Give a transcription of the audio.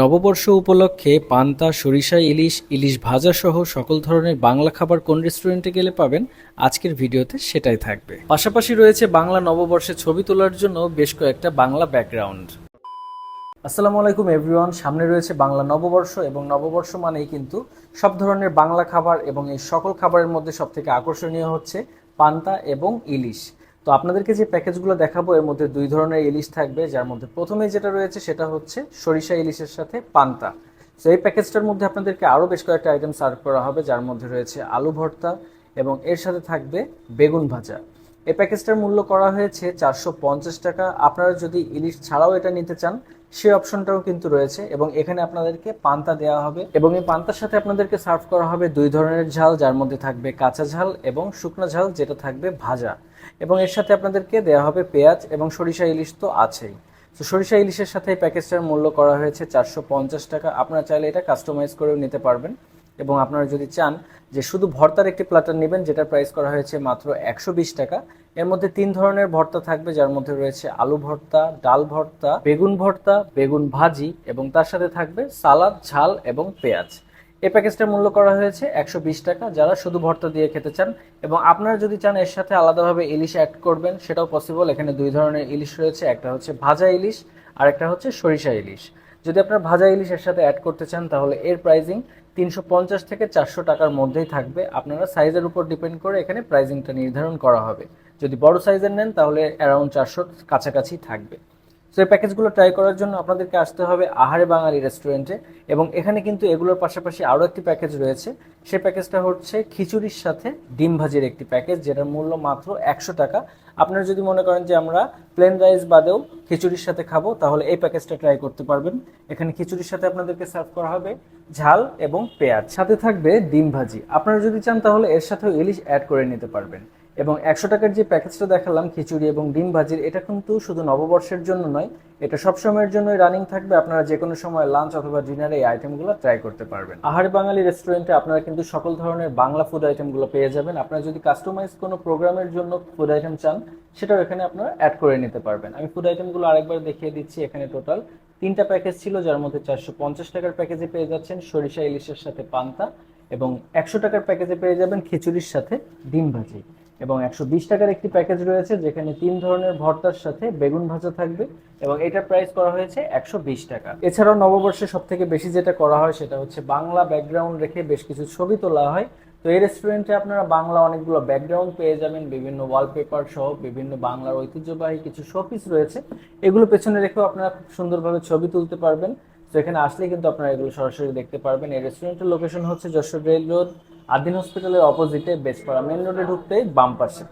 নববর্ষ উপলক্ষে পান্তা, সরিষা, ইলিশ ইলিশ ভাজা সহ সকল ধরনের বাংলা খাবার কোন রেস্টুরেন্টে গেলে পাবেন? আজকের ভিডিওতে সেটাই থাকবে। পাশাপাশি রয়েছে বাংলা নববর্ষে ছবি তোলার জন্য বেশ কয়েকটা বাংলা ব্যাকগ্রাউন্ড আসসালামু আলাইকুম এভরিওয়ান সামনে রয়েছে বাংলা নববর্ষ এবং নববর্ষ মানেই কিন্তু সব ধরনের বাংলা খাবার এবং এই সকল খাবারের মধ্যে সবথেকে আকর্ষণীয় হচ্ছে পান্তা এবং ইলিশ। তো আপনাদেরকে যে প্যাকেজগুলো দেখাবো, এর মধ্যে দুই ধরনের ইলিশ থাকবে। যার মধ্যে প্রথমেই যেটা রয়েছে সেটা হচ্ছে সরিষা ইলিশের সাথে পান্তা। তো এই প্যাকেজটার মধ্যে আপনাদেরকে আরও বেশ কয়েকটা আইটেম সার্ভ করা হবে, যার মধ্যে রয়েছে আলু ভর্তা এবং এর সাথে থাকবে বেগুন ভাজা। এই প্যাকেজটার মূল্য করা হয়েছে চারশো পঞ্চাশ টাকা। আপনারা যদি ইলিশ ছাড়াও এটা নিতে চান সেই অপশনটাও কিন্তু রয়েছে এবং এখানে আপনাদেরকে পান্তা দেওয়া হবে এবং এই পান্তার সাথে আপনাদেরকে সার্ভ করা হবে দুই ধরনের ঝাল, যার মধ্যে থাকবে কাঁচা ঝাল এবং শুকনো ঝাল, যেটা থাকবে ভাজা। এবং এর সাথে আপনাদেরকে দেওয়া হবে পেঁয়াজ এবং সরিষা ইলিশ তো আছেই। তো সরিষা ইলিশের সাথে এই প্যাকেজটার মূল্য করা হয়েছে চারশো পঞ্চাশ টাকা। আপনারা চাইলে এটা কাস্টমাইজ করেও নিতে পারবেন এবং আপনারা যদি চান যে শুধু ভর্তার একটি প্লাটার নেবেন, যেটার প্রাইস করা হয়েছে মাত্র একশো বিশ টাকা এর মধ্যে তিন ধরনের ভর্তা থাকবে, যার মধ্যে রয়েছে আলু ভর্তা, ডাল ভর্তা, বেগুন ভর্তা, বেগুন ভাজি এবং তার সাথে থাকবে সালাদ, ঝাল এবং পেঁয়াজ। এই প্যাকেজটার মূল্য করা হয়েছে একশো বিশ টাকা, যারা শুধু ভর্তা দিয়ে খেতে চান এবং আপনারা যদি চান এর সাথে আলাদাভাবে ইলিশ অ্যাড করবেন, সেটাও পসিবল এখানে দুই ধরনের ইলিশ রয়েছে, একটা হচ্ছে ভাজা ইলিশ আর একটা হচ্ছে সরিষা ইলিশ। যদি আপনার ভাজা ইলিশ এর সাথে অ্যাড করতে চান, তাহলে এর প্রাইজিং তিনশো পঞ্চাশ থেকে চারশো টাকার মধ্যেই থাকবে। আপনারা সাইজের উপর ডিপেন্ড করে এখানে প্রাইজিংটা নির্ধারণ করা হবে। যদি বড় সাইজের নেন, তাহলে অ্যারাউন্ড চারশোর কাছাকাছি থাকবে। তো এই প্যাকেজগুলো ট্রাই করার জন্য আপনাদেরকে আসতে হবে আহারে বাঙালি রেস্টুরেন্টে এবং এখানে কিন্তু এগুলোর পাশাপাশি আরও একটি প্যাকেজ রয়েছে। সেই প্যাকেজটা হচ্ছে খিচুড়ির সাথে ডিম ভাজির একটি প্যাকেজ যেটার মূল্য মাত্র একশো টাকা। আপনারা যদি মনে করেন যে আমরা প্লেন রাইস বাদেও খিচুড়ির সাথে খাব, তাহলে এই প্যাকেজটা ট্রাই করতে পারবেন। এখানে খিচুড়ির সাথে আপনাদেরকে সার্ভ করা হবে ঝাল এবং পেঁয়াজ। সাথে থাকবে ডিম ভাজি। আপনারা যদি চান, তাহলে এর সাথেও ইলিশ অ্যাড করে নিতে পারবেন। এবং একশো টাকার যে প্যাকেজটা দেখালাম, খিচুড়ি এবং ডিম ভাজির, এটা কিন্তু শুধু নববর্ষের জন্য নয়, এটা সব সময়ের জন্যই রানিং থাকবে। আপনারা যে কোনো সময় লাঞ্চ অথবা ডিনারে এই আইটেমগুলো ট্রাই করতে পারবেন। আহার বাঙালি রেস্টুরেন্টে আপনারা কিন্তু সকল ধরনের বাংলা ফুড আইটেমগুলো পেয়ে যাবেন। আপনারা যদি কাস্টমাইজ কোনো প্রোগ্রামের জন্য ফুড আইটেম চান, সেটাও এখানে আপনারা অ্যাড করে নিতে পারবেন। আমি ফুড আইটেমগুলো আরেকবার দেখিয়ে দিচ্ছি, এখানে টোটাল তিনটা প্যাকেজ ছিল, যার মধ্যে চারশো পঞ্চাশ টাকার প্যাকেজে পেয়ে যাচ্ছেন, সরিষা ইলিশের সাথে পান্তা এবং একশো টাকার প্যাকেজে পেয়ে যাবেন খিচুড়ির সাথে ডিম ভাজি। এবং একশো বিশ টাকার একটি প্যাকেজ রয়েছে যেখানে তিন ধরনের ভর্তার সাথে বেগুন ভাজা থাকবে এবং এটার প্রাইস করা হয়েছে একশো বিশ টাকা। এছাড়াও নববর্ষে সব থেকে বেশি যেটা করা হয় সেটা হচ্ছে বাংলা ব্যাকগ্রাউন্ড রেখে বেশ কিছু ছবি তোলা হয়। তো এই রেস্টুরেন্টে আপনারা বাংলা অনেকগুলো ব্যাকগ্রাউন্ড পেয়ে যাবেন, বিভিন্ন ওয়ালপেপার সহ বিভিন্ন বাংলার ঐতিহ্যবাহী কিছু শোপিস রয়েছে। এগুলো পেছনে রেখেও আপনারা খুব সুন্দরভাবে ছবি তুলতে পারবেন। তো এখানে আসলে কিন্তু আপনারা এগুলো সরাসরি দেখতে পারবেন। এই রেস্টুরেন্টের লোকেশন হচ্ছে যশোর রেল রোড আদিন হসপিটালের অপোজিটে বেসপাড়া। মেন রোডে ঢুকতেই বাম পাশে।